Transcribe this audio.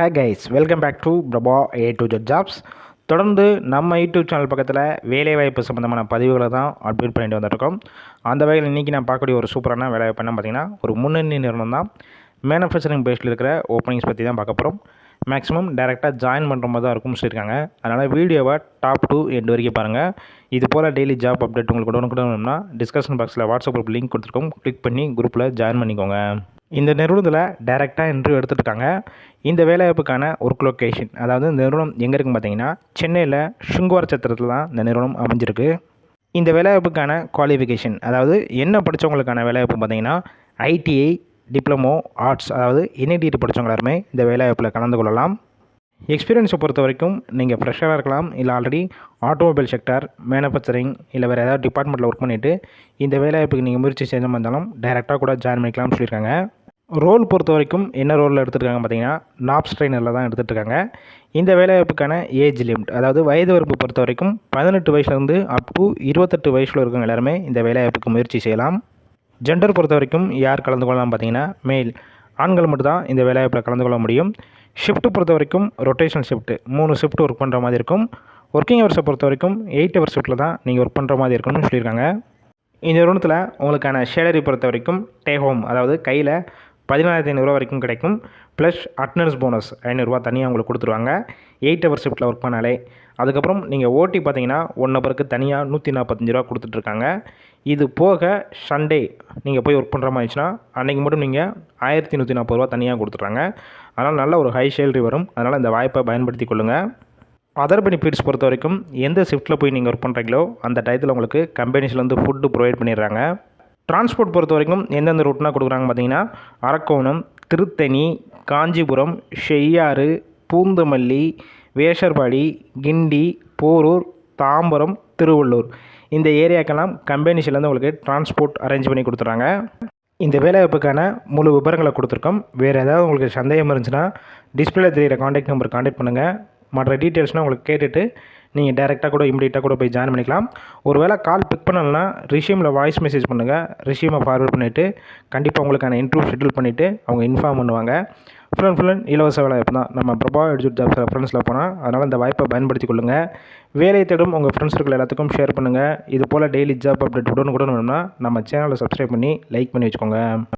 Hey guys welcome back to Prabha A to Z jobs தொடர்ந்து நம்ம YouTube channel பக்கத்தில் வேலைவாய்ப்பு சம்மந்தமான பதிவுகளை தான் அப்டேட் பண்ணிட்டு வந்துருக்கோம் அந்த வகையில் இன்றைக்கி நான் பார்க்கக்கூடிய ஒரு சூப்பரான வேலைவாய்ப்பு என்ன பார்த்தீங்கன்னா ஒரு முன்னணி நிறுவனம் தான். மேனுஃபேக்சரிங் பேஸில் இருக்கிற ஓப்பனிங்ஸ் பற்றி தான் பார்க்க போகிறோம் மேக்ஸிமம் டேரெக்டாக ஜாயின் பண்ணுற மாதிரி தான் இருக்கும்னு சொல்லியிருக்காங்க. அதனால் வீடியோவை டாப் டூ எண்டு வரைக்கும் பாருங்கள் இது போல் டெய்லி ஜாப் அப்டேட் உங்களுக்கு உடனுக்குடன் வேணும்னா டிஸ்கஷன் பாக்ஸில் வாட்ஸ்அப் குரூப் லிங்க் கொடுத்துருக்கோம். கிளிக் பண்ணி குரூப்பில் ஜாயின் பண்ணிக்கோங்க. இந்த நிறுவனத்தில் டைரெக்டாக இன்டர்வியூ எடுத்துகிட்டுருக்காங்க இந்த வேலைவாய்ப்புக்கான ஒர்க் லொக்கேஷன் அதாவது இந்த நிறுவனம் எங்கே இருக்குன்னு பார்த்தீங்கன்னா சென்னையில் சுங்குவார சத்திரத்தில் தான் இந்த நிறுவனம் அமைஞ்சிருக்கு. இந்த வேலைவாய்ப்புக்கான குவாலிஃபிகேஷன் அதாவது என்ன படித்தவங்களுக்கான வேலைவாய்ப்பு பார்த்தீங்கன்னா ஐடிஐ டிப்ளமோ ஆர்ட்ஸ் அதாவது என்ஐடிடி படித்தவங்க எல்லாருமே இந்த வேலைவாய்ப்பில் கலந்து கொள்ளலாம். எக்ஸ்பீரியன்ஸை பொறுத்த வரைக்கும் நீங்கள் ஃப்ரெஷராக இருக்கலாம் இல்லை ஆல்ரெடி ஆட்டோமொபைல் செக்டார் மேனுஃபேக்சரிங் இல்லை வேறு ஏதாவது டிபார்ட்மெண்ட்டில் ஒர்க் பண்ணிவிட்டு இந்த வேலைவாய்ப்புக்கு நீங்கள் முயற்சி செஞ்ச இருந்தாலும் டைரெக்டாக கூட ஜாயின் பண்ணிக்கலாம்னு சொல்லியிருக்காங்க. ரோல் பொறுத்த வரைக்கும் என்ன ரோலில் எடுத்துருக்காங்க பார்த்தீங்கன்னா நாப்ஸ் ட்ரெயினரில் தான் எடுத்துகிட்ருக்காங்க இந்த வேலைவாய்ப்புக்கான ஏஜ் லிமிட் அதாவது வயது வரப்பு பொறுத்த வரைக்கும் பதினெட்டு வயசுலேருந்து அப் டு இருபத்தெட்டு வயசில் இருக்கவங்க எல்லாருமே இந்த வேலைவாய்ப்புக்கு முயற்சி செய்யலாம். ஜெண்டர் பொறுத்த வரைக்கும் யார் கலந்து கொள்ளலாம் பார்த்தீங்கன்னா மேல் ஆண்கள் மட்டும்தான் இந்த வேலைவாய்ப்பில் கலந்து கொள்ள முடியும். ஷிஃப்ட்டு பொறுத்த வரைக்கும் ரொட்டேஷனல் ஷிஃப்ட்டு மூணு ஷிஃப்ட் ஒர்க் பண்ணுற மாதிரி இருக்கும். ஒர்க்கிங் ஹவர்ஸை பொறுத்த வரைக்கும் எயிட் ஹவர் ஷிஃப்ட்டில் தான் நீங்கள் ஒர்க் பண்ணுற மாதிரி இருக்கணும்னு சொல்லியிருக்காங்க. இந்த நிறுவனத்தில் உங்களுக்கான சேலரி பொறுத்த வரைக்கும் டே ஹோம் அதாவது கையில் பதினாயிரத்தி ஐநூறுரூவா வரைக்கும் கிடைக்கும். ப்ளஸ் அட்டனன்ஸ் போனஸ் ஐநூறுரூவா தனியாக உங்களுக்கு கொடுத்துருவாங்க. எயிட் ஹவர் ஷிஃப்ட்டில் ஒர்க் பண்ணாலே. அதுக்கப்புறம் நீங்கள் ஓட்டி பார்த்தீங்கன்னா ஒன் ஹவருக்கு தனியாக நூற்றி நாற்பத்தஞ்சு ரூபா கொடுத்துட்ருக்காங்க. இது போக சண்டே நீங்கள் போய் ஒர்க் பண்ணுற மாதிரி இருந்துச்சுன்னா அன்றைக்கி மட்டும் நீங்கள் ஆயிரத்தி நூற்றி நாற்பது ரூபா தனியாக கொடுத்துட்றாங்க. அதனால் நல்ல ஒரு ஹை சேலரி வரும். அதனால் இந்த வாய்ப்பை பயன்படுத்தி கொள்ளுங்கள் அதர் பெனிஃபிட்ஸ் பொறுத்த வரைக்கும் எந்த ஷிஃப்ட்டில் போய் நீங்கள் ஒர்க் பண்ணுறீங்களோ அந்த டயத்தில் உங்களுக்கு கம்பெனிஸ்லேருந்து ஃபுட்டு ப்ரொவைட் பண்ணிடுறாங்க. டிரான்ஸ்போர்ட் பொறுத்த வரைக்கும் எந்தெந்த ரூட்னா கொடுக்குறாங்க பார்த்தீங்கன்னா அரக்கோணம் திருத்தணி காஞ்சிபுரம் ஷெய்யாறு பூந்தமல்லி வேஷர்பாடி கிண்டி போரூர் தாம்பரம் திருவள்ளூர். இந்த ஏரியாக்கெல்லாம் கம்பெனிஸ்லேருந்து உங்களுக்கு டிரான்ஸ்போர்ட் அரேஞ்ச் பண்ணி கொடுத்துட்றாங்க. இந்த வேலைவாய்ப்புக்கான முழு விவரங்களை கொடுத்துருக்கோம். வேறு ஏதாவது உங்களுக்கு சந்தேகம் இருந்துச்சுன்னா டிஸ்பிளே தெரிகிற காண்டாக்ட் நம்பர் காண்டாக்ட் பண்ணுங்கள் மற்ற டீட்டெயில்ஸ்னால் உங்களுக்கு கேட்டுட்டு நீங்கள் டேரெக்டாக கூட இம்மிடியட்டாக கூட போய் ஜாயின் பண்ணிக்கலாம். ஒருவேளை கால் பிக் பண்ணலன்னா ரிஷ்யூமில் வாய்ஸ் மெசேஜ் பண்ணுங்கள் ரிஷ்யூமை ஃபார்வர்ட் பண்ணிவிட்டு கண்டிப்பாக உங்களுக்கான இன்டர்வியூ ஷெட்யூல் பண்ணிவிட்டு அவங்க இன்ஃபார்ம் பண்ணுவாங்க. ஃபுல் அண்ட் ஃபுல் அண்ட் இலவச வேலை வேலைவாய்ப்பு தான். நம்ம பிரபா எடிஜூட் ஜாப்ஸ் ரெஃபரன்ஸில் போனால் அதனால் இந்த வாய்ப்பை பயன்படுத்தி கொள்ளுங்கள் வேலையை தேடும் உங்கள் ஃப்ரெண்ட்ஸ் இருக்கிற எல்லாத்துக்கும் ஷேர் பண்ணுங்கள் இது போல் டெய்லி ஜாப் அப்டேட் உடனுக்குடன் வேணும்னா நம்ம சேனலை சப்ஸ்கிரைப் பண்ணி லைக் பண்ணி வச்சுக்கோங்க.